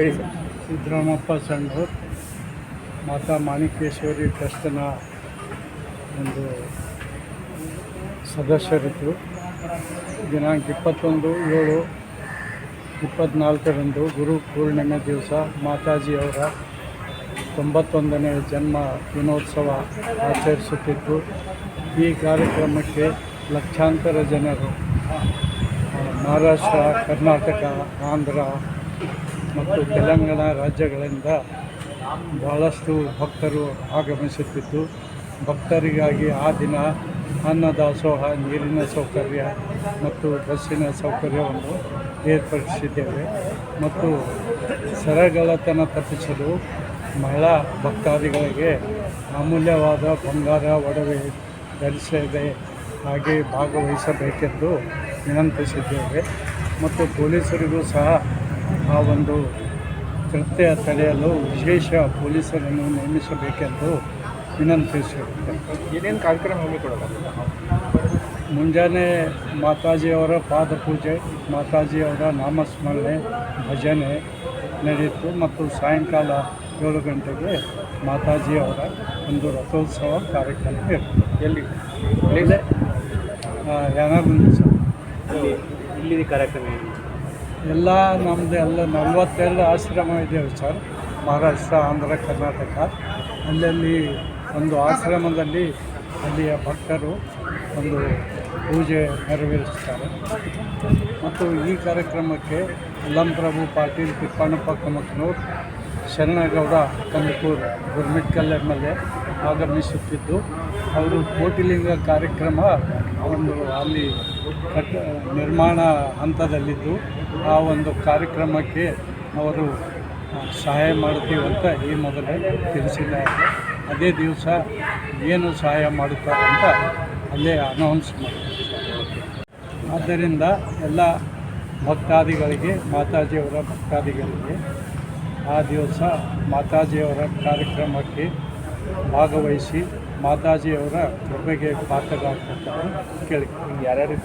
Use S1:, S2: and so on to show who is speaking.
S1: ಹೇಳಿ ಸರ್.
S2: ಸಿದ್ದರಾಮಪ್ಪ ಮಾತಾ ಮಾಣಿಕೇಶ್ವರಿ ಟ್ರಸ್ಟ್ನ ಒಂದು ಸದಸ್ಯರಿದ್ದರು. ದಿನಾಂಕ ಇಪ್ಪತ್ತೊಂದು, ಏಳು ಇಪ್ಪತ್ತ್ನಾಲ್ಕರಂದು ಗುರು ಪೂರ್ಣಿಮೆ ದಿವಸ ಮಾತಾಜಿಯವರ ತೊಂಬತ್ತೊಂದನೇ ಜನ್ಮ ದಿನೋತ್ಸವ ಆಚರಿಸುತ್ತಿದ್ದು ಈ ಕಾರ್ಯಕ್ರಮಕ್ಕೆ ಲಕ್ಷಾಂತರ ಜನರು ಮಹಾರಾಷ್ಟ್ರ, ಕರ್ನಾಟಕ, ಆಂಧ್ರ ಮತ್ತು ತೆಲಂಗಾಣ ರಾಜ್ಯಗಳಿಂದ ಬಹಳಷ್ಟು ಭಕ್ತರು ಆಗಮಿಸುತ್ತಿದ್ದು, ಭಕ್ತರಿಗಾಗಿ ಆ ದಿನ ಅನ್ನದಾಸೋಹ, ನೀರಿನ ಸೌಕರ್ಯ ಮತ್ತು ಬಸ್ಸಿನ ಸೌಕರ್ಯವನ್ನು ಏರ್ಪಡಿಸಿದ್ದೇವೆ. ಮತ್ತು ಸರಗಳತನ ತಪ್ಪಿಸಲು ಮಹಿಳಾ ಭಕ್ತಾದಿಗಳಿಗೆ ಅಮೂಲ್ಯವಾದ ಬಂಗಾರ, ಒಡವೆ ಧರಿಸದೆ ಹಾಗೆ ಭಾಗವಹಿಸಬೇಕೆಂದು ವಿನಂತಿಸಿದ್ದೇವೆ. ಮತ್ತು ಪೊಲೀಸರಿಗೂ ಸಹ ಆ ಒಂದು ಕೃತ್ಯ ತಡೆಯಲು ವಿಶೇಷ ಪೊಲೀಸರನ್ನು ನೇಮಿಸಬೇಕೆಂದು ವಿನಂತಿಸಿರುತ್ತೆ
S1: ಏನೇನು ಕಾರ್ಯಕ್ರಮ
S2: ಮುಂಜಾನೆ ಮಾತಾಜಿಯವರ ಪಾದಪೂಜೆ ಮಾತಾಜಿಯವರ ನಾಮಸ್ಮರಣೆ ಭಜನೆ ನಡೆಯಿತು ಮತ್ತು ಸಾಯಂಕಾಲ ಏಳು ಗಂಟೆಗೆ ಮಾತಾಜಿಯವರ ಒಂದು ರಥೋತ್ಸವ ಕಾರ್ಯಕ್ರಮ ಇರ್ತದೆ.
S1: ಎಲ್ಲಿ?
S2: ಇಲ್ಲಿ
S1: ಇಲ್ಲಿ ಕಾರ್ಯಕ್ರಮ ಏನು?
S2: ಎಲ್ಲ ನಮ್ಮದು ಎಲ್ಲ ನಲವತ್ತೆರಡು ಆಶ್ರಮ ಇದ್ದೇವೆ ಸರ್. ಮಹಾರಾಷ್ಟ್ರ, ಆಂಧ್ರ, ಕರ್ನಾಟಕ. ಅಲ್ಲಲ್ಲಿ ಒಂದು ಆಶ್ರಮದಲ್ಲಿ ಅಲ್ಲಿಯ ಭಕ್ತರು ಒಂದು ಪೂಜೆ ನೆರವೇರಿಸ್ತಾರೆ ಮತ್ತು ಈ ಕಾರ್ಯಕ್ರಮಕ್ಕೆ Prabhu Patil Tippannappa Kamaknoor, Sharanagouda, Kandakur, Gurmitkal M L A ಆಗಮಿಸುತ್ತಿದ್ದು, ಅವರು ಕೋಟಿಲಿಂಗ ಕಾರ್ಯಕ್ರಮ ಒಂದು ಅಲ್ಲಿ ಕಟ್ಟ ನಿರ್ಮಾಣ ಹಂತದಲ್ಲಿದ್ದು ಆ ಒಂದು ಕಾರ್ಯಕ್ರಮಕ್ಕೆ ಅವರು ಸಹಾಯ ಮಾಡ್ತೀವಿ ಅಂತ ಈ ಮೊದಲೇ ತಿಳಿಸಿದ್ದಾರೆ. ಅದೇ ದಿವಸ ಏನು ಸಹಾಯ ಮಾಡುತ್ತಾರೆ ಅಂತ ಅಲ್ಲೇ ಅನೌನ್ಸ್ ಮಾಡ್ತಾರೆ ಆದ್ದರಿಂದ ಎಲ್ಲ ಭಕ್ತಾದಿಗಳಿಗೆ, ಮಾತಾಜಿಯವರ ಭಕ್ತಾದಿಗಳಿಗೆ ಆ ದಿವಸ ಮಾತಾಜಿಯವರ ಕಾರ್ಯಕ್ರಮಕ್ಕೆ ಭಾಗವಹಿಸಿ ಮಾತಾಜಿಯವರ ಕೃಪೆಗೆ ಪಾತ್ರರಾಗ್ತಾರೆ ಕೇಳಿ.
S1: ಯಾರ್ಯಾರು